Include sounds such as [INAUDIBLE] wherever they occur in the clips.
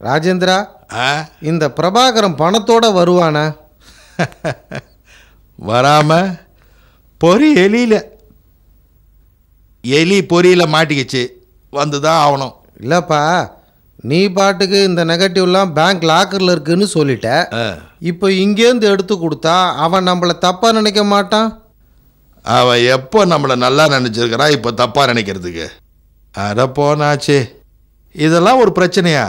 ராஜேந்திரா இந்த பிரபாகரன் பணத்தோட வருவானா? [LAUGHS] வராம பொறி எலியில எலி பொரியில மாட்டிக்கிச்சு வந்து தான் ஆகணும். இல்லப்பா நீ பாட்டுக்கு இந்த நெகட்டிவ்லாம் பேங்க் லாக்கரில் இருக்குன்னு சொல்லிட்ட. இப்போ இங்கேருந்து எடுத்து கொடுத்தா அவன் நம்மளை தப்பாக நினைக்க மாட்டான்? அவன் எப்போ நம்மளை நல்லா நினச்சிருக்கிறான் இப்போ தப்பாக நினைக்கிறதுக்கு. அட போனாச்சு. இதெல்லாம் ஒரு பிரச்சனையா?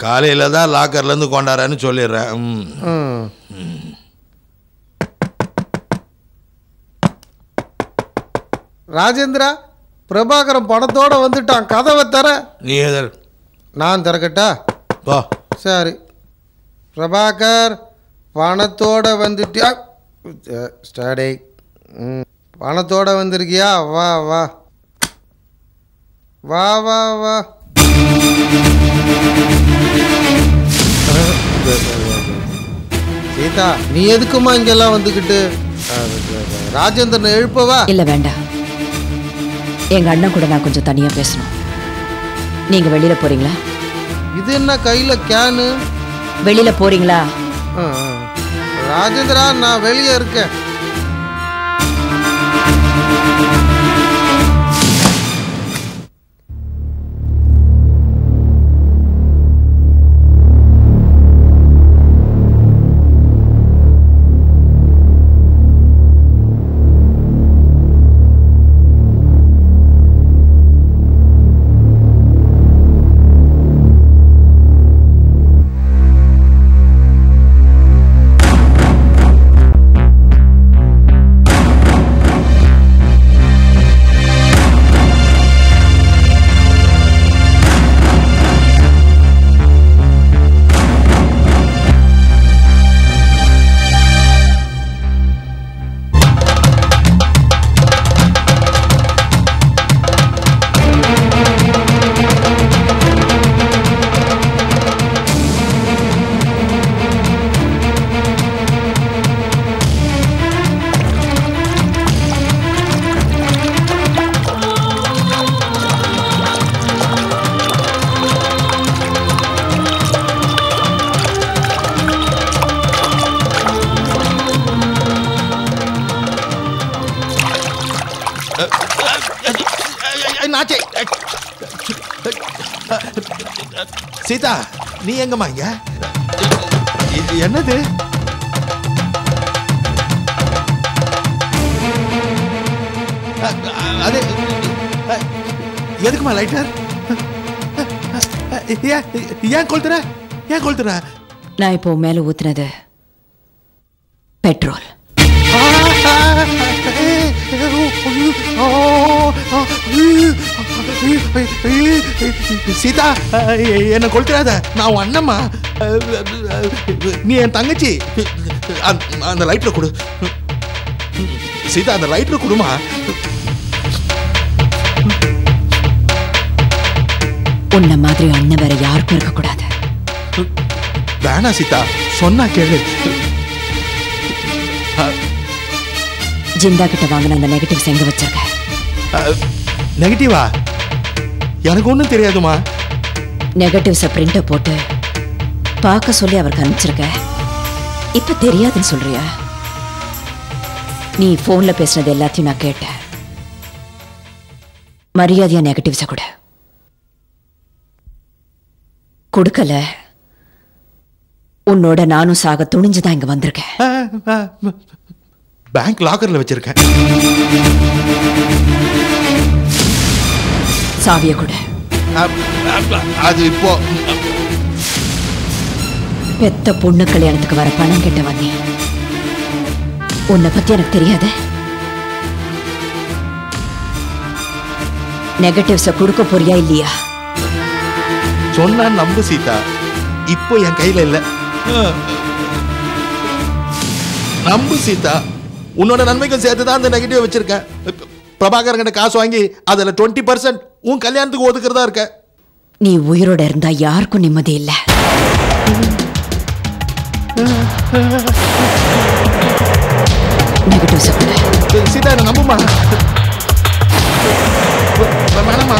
காலையில் தான் லாக்கர்லேருந்து கொண்டாரன்னு சொல்லிடுறேன். ம். ராஜேந்திரா பிரபாகரன் பணத்தோட வந்துட்டான். கதவை தர. நீ எதிர் நான் திறக்கட்டா? போ சரி. பிரபாகர் பணத்தோட வந்துட்டியா? ஸ்டாடி ம். பணத்தோட வந்திருக்கியா? வா வா. வா வா வா. சீதா நீ எதுக்குமா இங்கெல்லாம் வந்துக்கிட்டு ராஜேந்திரனை எழுப்பவா? இல்ல வேண்டாம் எங்க அண்ணன் கூட நான் கொஞ்சம் தனியா பேசணும். நீங்க வெளியில போறீங்களா? இது என்ன கையில் கேனு? வெளியில போறீங்களா. ராஜேந்திரா நான் வெளியே இருக்கேன். சீதா நீ எங்கம்மா இங்க? இது என்னது? அது எதுக்குமா லைட்டர் ஏன் கொளுத்துற? ஏன் கொளுத்துற? நான் இப்போ மேல ஊத்துனது பெட்ரோல் சீதா என்ன கொளுத்துறாத நான் உன் அண்ணம்மா. நீ என் தங்கச்சி. அந்த- லைட்டரை கொடு. சீதா அந்த லைட்டரை கொடுமா. உன்ன மாதிரி அண்ணன் வேற யாருக்கும் இருக்கக்கூடாது. வேணா சீதா சொன்னா கேளு. ஜிந்தா கிட்ட வாங்கின அந்த நெகட்டிவ்ஸ் எங்க வச்சிருக்க. நெகட்டிவா எனக்கு ஒன்றும் தெரியாதுமா நெகட்டிவ்ஸை பிரிண்ட போட்டு பார்க்க சொல்லி அவருக்கு அனுப்பிச்சிருக்க. இப்ப தெரியாதுன்னு சொல்றியா? நீ போன்ல பேசுனது எல்லாத்தையும் நான் கேட்டேன். மரியாதையா நெகட்டிவ்ஸை கூட. கொடுக்கல. உன்னோட நானும் சாக துணிஞ்சுதான் இங்க வந்திருக்கேன். பேங்க் லாக்கர்ல வச்சிருக்கேன். சாவிய கூட. அது இப்போ. பெத்த பொண்ணு கல்யாணத்துக்கு வர பணம் கெட்டவன் நீ உன்னை பத்தி எனக்கு தெரியாது. நெகட்டிவ்ஸ கொடுக்க போறியா இல்லையா? சொன்னா நம்பு சீதா. இப்போ என் கையில இல்ல. நம்பு சீதா. உன்னோட நன்மைக்கும் சேர்த்து தான் அந்த நெகட்டிவ் வச்சிருக்கேன். பிரபாகரன் கிட்ட காசு வாங்கி அதுல டுவெண்ட்டி பர்சன்ட் உன் கல்யாணத்துக்கு ஒதுக்குறதா இருக்க. நீ உயிரோட இருந்தா யாருக்கும் நிம்மதி இல்ல. நெகட்டிவ்ஸ் கொடு சீதா என்ன நம்புமா வேணாமா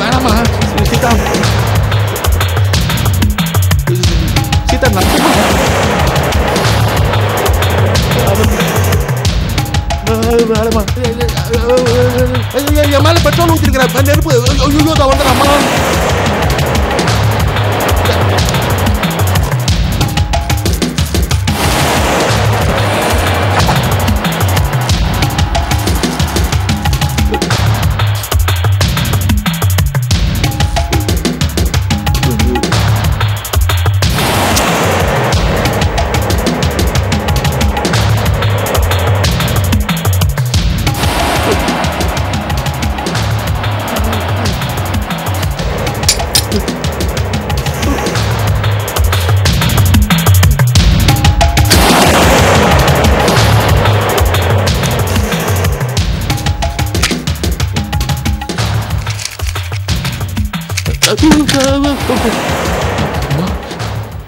வேணாமா சீதா. சீதா நம்புமா என் மேல பெட்ரோல் ஊற்றிருக்கிறேன் நெருப்பு ஐயோ தான் வந்துடுறேன்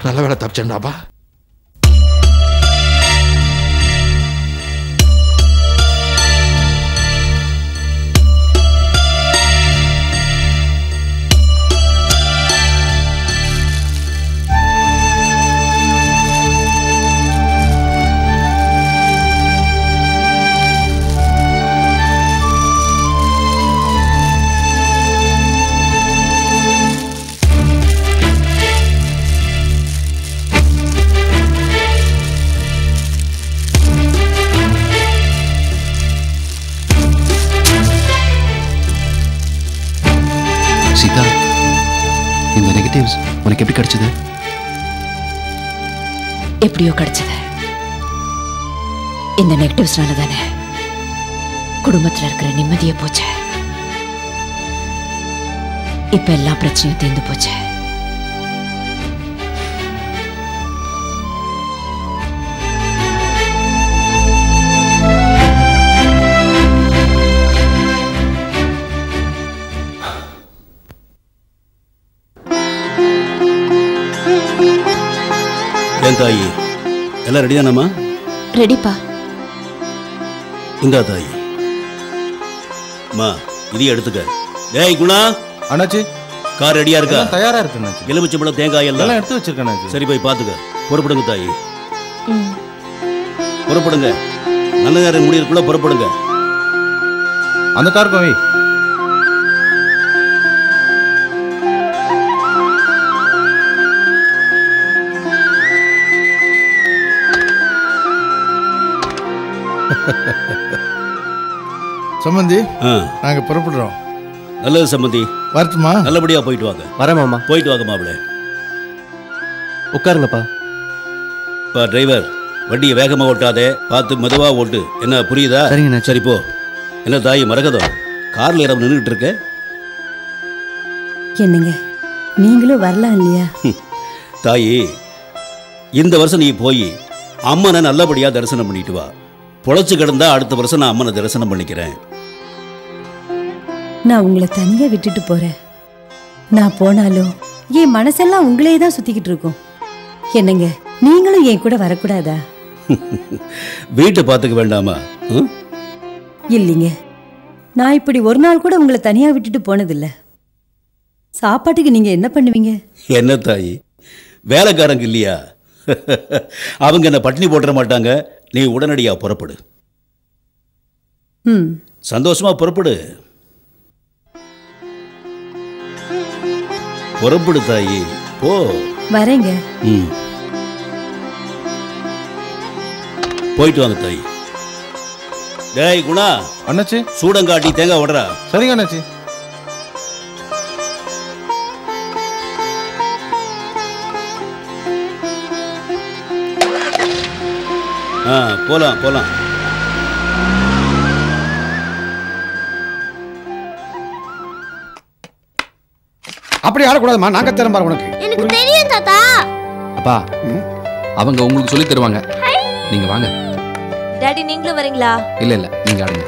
நல்ல வேலை தப்பிச்சேன்டாப்பா எப்படி கிடைச்சது? எப்படியோ கிடைச்சது. இந்த நெகட்டிவ்ஸ்னால தானே குடும்பத்துல இருக்கிற நிம்மதியை போச்சு. இப்ப எல்லா பிரச்சனையும் தீர்ந்து போச்சு. எல்லாம் ரெடி தானம்மா? ரெடிப்பா இந்தா தாயி. அம்மா இதையும் எடுத்துக்க. டேய் குணா. அண்ணாச்சி. கார் ரெடியா இருக்கா? தயாரா இருக்கு அண்ணாச்சி. எலுமிச்சம்பழம் தேங்காய் எல்லாம். எல்லாம் எடுத்து வச்சிருக்கேன் அண்ணாச்சி. சரி போய் பாத்துக்க புறப்படுங்க தாயி. புறப்படுங்க. நல்ல நேரம் முடியறதுக்குள்ள புறப்படுங்க. அந்த கார் கோவி. [LAUGHS] சம்பந்தி ஆ, நாங்க புறப்படுறோம். நல்லது சம்மந்தி வரட்டுமா? நல்லபடியா போயிட்டு வாங்க. வரேன் மாமா. போயிட்டு வாங்க மாப்பிள. உட்காருங்கப்பா. பா டிரைவர் வண்டியை வேகமா ஓட்டாதே. பார்த்து மெதுவா ஓட்டு. என்ன புரியுதா? சரிங்கண்ணா. சரி போ. என்ன தாயி மரகதம்? கார்ல இடம் நின்றுட்டு இருக்க? என்னங்க? நீங்களும் வரலாம் இல்லையா? தாயி இந்த வருஷம் நீ போய் அம்மனை நல்லபடியா தரிசனம் பண்ணிட்டு வா. பொழைச்சு கிடந்தா அடுத்த வருஷம் நான் அம்மனை தரிசனம் பண்ணிக்கிறேன். நான் உங்களை தனியா விட்டுட்டு போறேன். நான் போனாலும் என் மனசெல்லாம் உங்களே தான் சுத்திக்கிட்டு இருக்கும். என்னங்க நீங்களும் என் கூட வரக்கூடாதா? [LAUGHS] வீட்டை பார்த்துக்க வேண்டாமா? இல்லைங்க நான் இப்படி ஒரு நாள் கூட உங்களை தனியா விட்டுட்டு போனதில்ல. சாப்பாட்டுக்கு நீங்க என்ன பண்ணுவீங்க? என்ன தாயி? வேலைக்காரங்க இல்லையா? [LAUGHS] அவங்க என்ன பட்டினி போட்டுற மாட்டாங்க. நீ உடனடியா புறப்படு. ம் சந்தோஷமா புறப்படு. புறப்படு தாயி போ. வரேங்க. ம். போயிட்டு வாங்க தாயி. டேய் குணா. அண்ணாச்சி. சூடங்காட்டி தேங்காய் விடுறா. சரிங்க அண்ணாச்சி. ஆ போலாம் போலாம். அப்படி ஆடக்கூடாதுமா நாங்க தரம் பாரு உனக்கு. எனக்கு தெரியும் தாத்தா. அப்பா அவங்க உங்களுக்கு சொல்லி தருவாங்க. நீங்க வாங்க. டாடி நீங்களும் வரீங்களா? இல்ல இல்ல நீங்க ஆடுங்க.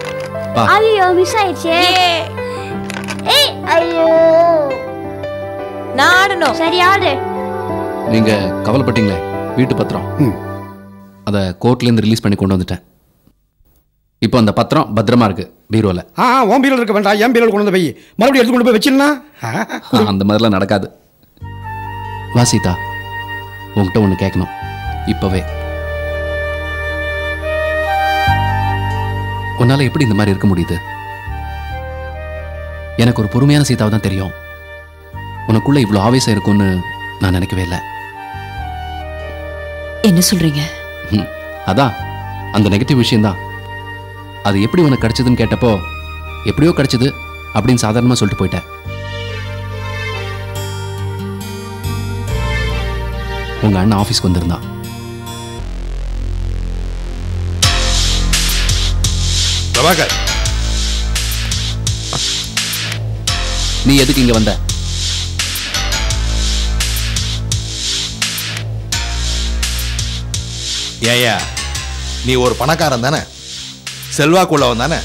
பா ஐயோ மிஸ் ஆயிடுச்சே. ஏய் ஐயோ. நான் ஆடணும். சரி ஆடு. நீங்க கவலைப்பட்டீங்களே வீட்டு பத்திரம். ம். அதை கோர்ட்லேருந்து ரிலீஸ் பண்ணி கொண்டு வந்துட்டேன். இப்போ அந்த பத்திரம் பத்திரமா இருக்கு பீரோவில் ஆ உன் பீரல் இருக்க வேண்டாம் என் பீரல் கொண்டு வந்து போய் மறுபடியும் எடுத்து கொண்டு போய் வச்சிடலாம் அந்த மாதிரிலாம் நடக்காது. வா சீதா. உன்கிட்ட ஒன்று கேட்கணும். இப்போவே உன்னால் எப்படி இந்த மாதிரி இருக்க முடியுது? எனக்கு ஒரு பொறுமையான சீதாவை தான் தெரியும். உனக்குள்ள இவ்வளோ ஆவேசம் இருக்கும்னு நான் நினைக்கவே இல்லை. என்ன சொல்றீங்க? ம், அதான் அந்த நெகட்டிவ் விஷயம்தான். அது எப்படி உனக்கு கிடைச்சதுன்னு கேட்டப்போ எப்படியோ கிடைச்சது அப்படின்னு சாதாரணமாக சொல்லிட்டு போயிட்டேன் உங்க அண்ணன் ஆஃபீஸ்க்கு வந்திருந்தான். பிரபாகர். நீ எதுக்கு இங்க வந்த? ஏயா நீ ஒரு பணக்காரன் தானே? செல்வாக்குள்ளவன் தானே?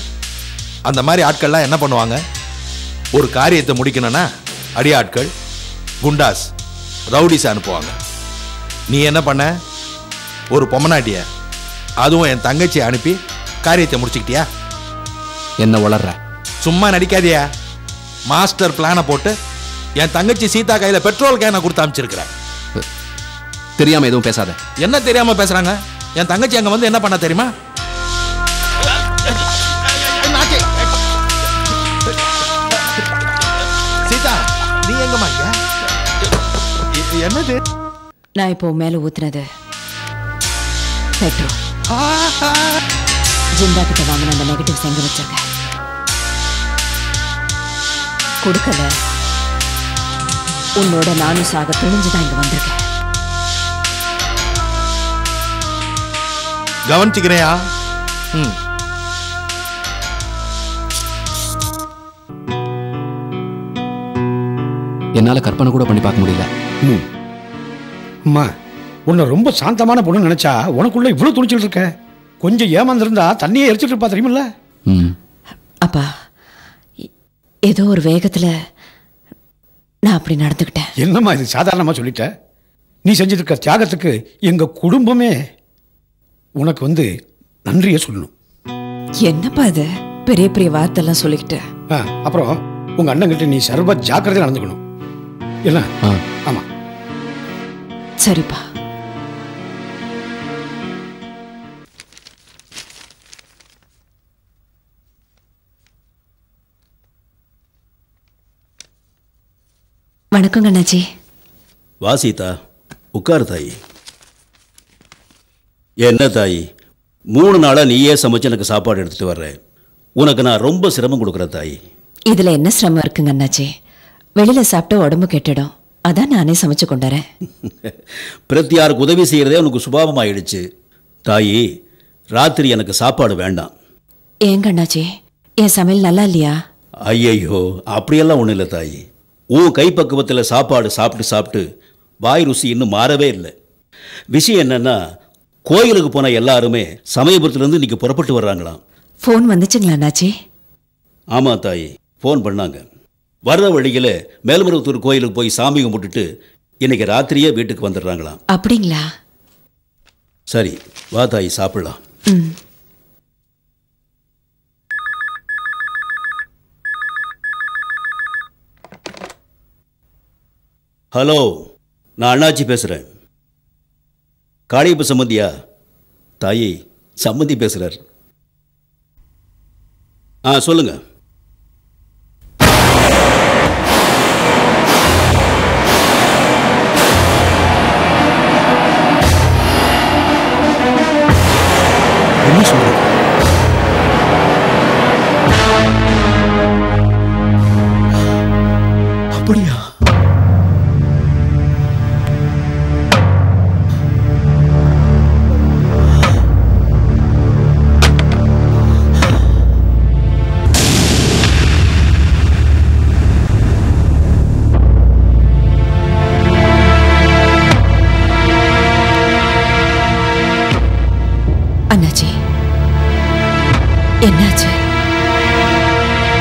அந்த மாதிரி ஆட்கள்லாம் என்ன பண்ணுவாங்க? ஒரு காரியத்தை முடிக்கணும்னா அடியாட்கள் குண்டாஸ் ரவுடிஸ் அனுப்புவாங்க. நீ என்ன பண்ண? ஒரு பொம்மநாட்டிய அதுவும் என் தங்கச்சியை அனுப்பி காரியத்தை முடிச்சுக்கிட்டியா? என்ன வளர்ற? சும்மா நடிக்காதியா? மாஸ்டர் பிளானை போட்டு என் தங்கச்சி சீதா கையில பெட்ரோல் கேனை கொடுத்து அமைச்சிருக்கிறேன் தெரியாம எதுவும் பேசாத. என்ன தெரியாம பேசுறாங்க? என் தங்கச்சி அங்க வந்து என்ன பண்ண தெரியுமா? சீதா நீ எங்கம்மா என்னது? நான் இப்போ மேல ஊத்துனது. பெட்ரோல். ஜிந்தா கிட்ட வாங்கின அந்த நெகட்டிவ்ஸ் எங்க வச்சிருக்க. கொடுக்கல. உன்னோட நானும் சாக துணிஞ்சுதான் இங்க வந்திருக்கேன். கவனிச்சுக்கிறையா? ம். என்னால கற்பனை கூட பண்ணி பார்க்க முடியல. ம். அம்மா உன்னை ரொம்ப சாந்தமான பொண்ணு நினைச்சா உனக்குள்ள இவ்வளவு துணிச்சிட்டு இருக்க? கொஞ்சம் ஏமாந்துருந்தா தண்ணியே எரிச்சிட்டு இருப்பா தெரியுமில்ல? ம். அப்பா ஏதோ ஒரு வேகத்துல நான் அப்படி நடந்துக்கிட்டேன். என்னம்மா இது சாதாரணமா சொல்லிட்ட? நீ செஞ்சிட்டு இருக்க தியாகத்துக்கு எங்க குடும்பமே உனக்கு வந்து நன்றியை சொல்லணும். என்னப்பா இது? பெரிய பெரிய வார்த்தைலாம் சொல்லிக்கிட்டு. அப்புறம் உங்க அண்ணங்கிட்ட நீ சர்வ ஜாக்கிரதையா நடந்துக்கணும். என்ன? ஆமா. சரிப்பா. வணக்கங்க அண்ணாச்சி. வா சீதா. உட்காரு தாயி. என்ன தாயி? மூணு நாளாக நீயே சமைச்சு எனக்கு சாப்பாடு எடுத்துட்டு வர்ற. உனக்கு நான் ரொம்ப சிரமம் கொடுக்குறேன் தாயி. இதுல என்ன சிரமம் இருக்குங்க அண்ணாச்சி? வெளியில சாப்பிட்டு உடம்பு கெட்டுடும். அதான் நானே சமைச்சு கொண்டாரேன் [LAUGHS] பிரத்தியாருக்கு உதவி செய்கிறதே உனக்கு சுபாவம் ஆயிடுச்சு தாயி ராத்திரி எனக்கு சாப்பாடு வேண்டாம். ஏங்க அண்ணாச்சி? என் சமையல் நல்லா இல்லையா? ஐயையோ அப்படியெல்லாம் ஒன்றும் இல்லை தாயி. உன் கைப்பக்குவத்தில் சாப்பாடு சாப்பிட்டு சாப்பிட்டு வாய் ருசி இன்னும் மாறவே இல்லை. விஷயம் என்னன்னா கோயிலுக்கு போன எல்லாருமே சமயபுரத்துலேருந்து இன்னைக்கு புறப்பட்டு வர்றாங்களாம். ஃபோன் வந்துச்சுங்களா அண்ணாச்சி? ஆமாம் தாயி. ஃபோன் பண்ணாங்க. வர்ற வழியில் மேல்மருவத்தூர் கோயிலுக்கு போய் சாமி கும்பிட்டுட்டு இன்னைக்கு ராத்திரியே வீட்டுக்கு வந்துடுறாங்களாம். அப்படிங்களா? சரி வா தாயி சாப்பிடலாம். ஹலோ நான் அண்ணாச்சி பேசுகிறேன் காளியப்ப சம்மந்தியா தாயி சம்மந்தி பேசுகிறார் ஆ சொல்லுங்க. என்ன சொல்ற அப்படியா?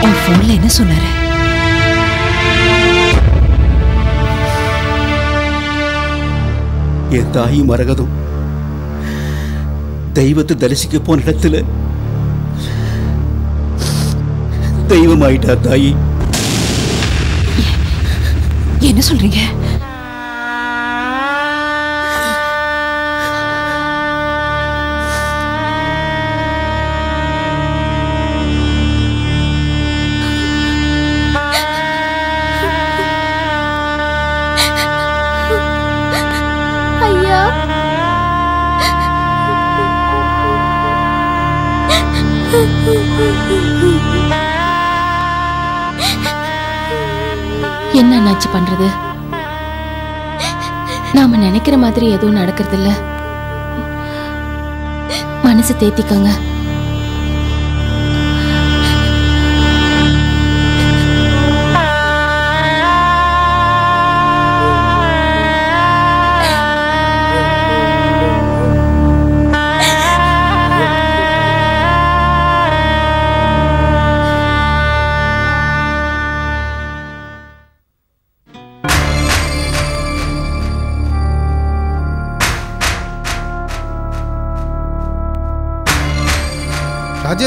உன் ஃபோன்ல என்ன சொன்னாரு? என் தாய் மரகதம் தெய்வத்தை தரிசிக்க போன இடத்துல தெய்வமாயிட்டா தாயி. என்ன சொல்றீங்க? என்ன அண்ணாச்சி பண்றது? நாம நினைக்கிற மாதிரி எதுவும் நடக்கிறது இல்ல மனசு தேத்திக்கங்க.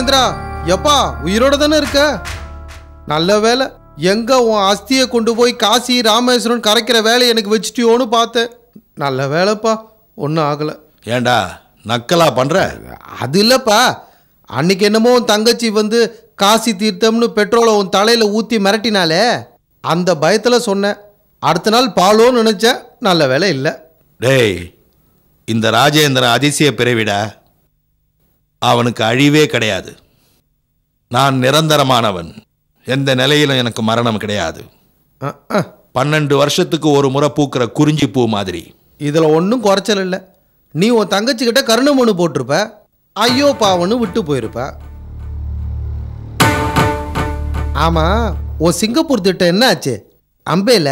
ராஜேந்திரா எப்பா உயிரோட தானே இருக்க? நல்ல வேலை எங்க உன் அஸ்தியை கொண்டு போய் காசி ராமேஸ்வரன் கரைக்கிற வேலையை எனக்கு வச்சுட்டியோன்னு பார்த்தேன். நல்ல வேலைப்பா ஒன்றும் ஆகலை. ஏண்டா நக்கலா பண்ற? அது இல்லைப்பா. அன்னைக்கு என்னமோ உன் தங்கச்சி வந்து காசி தீர்த்தம்னு பெட்ரோலை உன் தலையில் ஊற்றி மிரட்டினாலே அந்த பயத்தில் சொன்னேன். அடுத்த நாள் பாலோன்னு நினச்சேன் நல்ல வேலை இல்லை. டேய் இந்த ராஜேந்திரன் அதிசய பிறவிடா. அவனுக்கு அழிவே கிடையாது. நான் நிரந்தரமானவன். எந்த நிலையிலும் எனக்கு மரணம் கிடையாது. பன்னெண்டு வருஷத்துக்கு ஒரு முறை பூக்கிற குறிஞ்சி பூ மாதிரி. இதில் ஒன்றும் குறைச்சல் இல்லை. நீ உன் தங்கச்சிக்கிட்ட கருணை மனு போட்டிருப்ப. ஐயோ பாவன்னு விட்டு போயிருப்ப. ஆமாம் உன் சிங்கப்பூர் திட்டம் என்ன ஆச்சு? அம்பேல?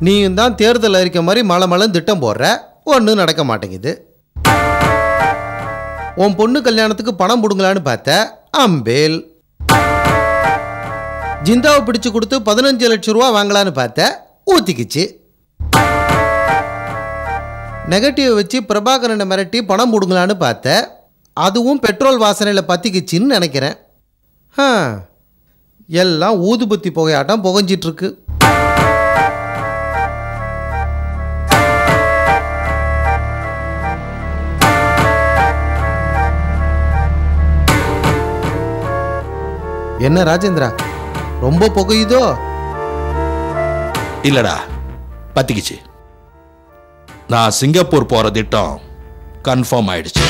நீயும் தான் தேர்தல் அறிக்கை மாதிரி மலை மலைன்னு திட்டம் போடுற. ஒன்றும் நடக்க மாட்டேங்குது. உன் பொண்ணு கல்யாணத்துக்கு பணம் பிடுங்கலான்னு பார்த்த அம்பேல். ஜிந்தாவை பிடிச்சு கொடுத்து பதினஞ்சு லட்சம் ரூபா வாங்கலான்னு பார்த்த ஊத்திக்குச்சு. நெகட்டிவ் வச்சு பிரபாகரனை மிரட்டி பணம் முடுங்கலான்னு பார்த்த அதுவும் பெட்ரோல் வாசனையில் பற்றிக்குச்சின்னு நினைக்கிறேன். எல்லாம் ஊதுபத்தி புகையாட்டம் புகைஞ்சிட்ருக்கு என்ன ராஜேந்திரா? ரொம்ப புகையுதோ? இல்லடா பத்திக்குச்சு. நான் சிங்கப்பூர் போற திட்டம் கன்ஃபார்ம் ஆயிடுச்சு.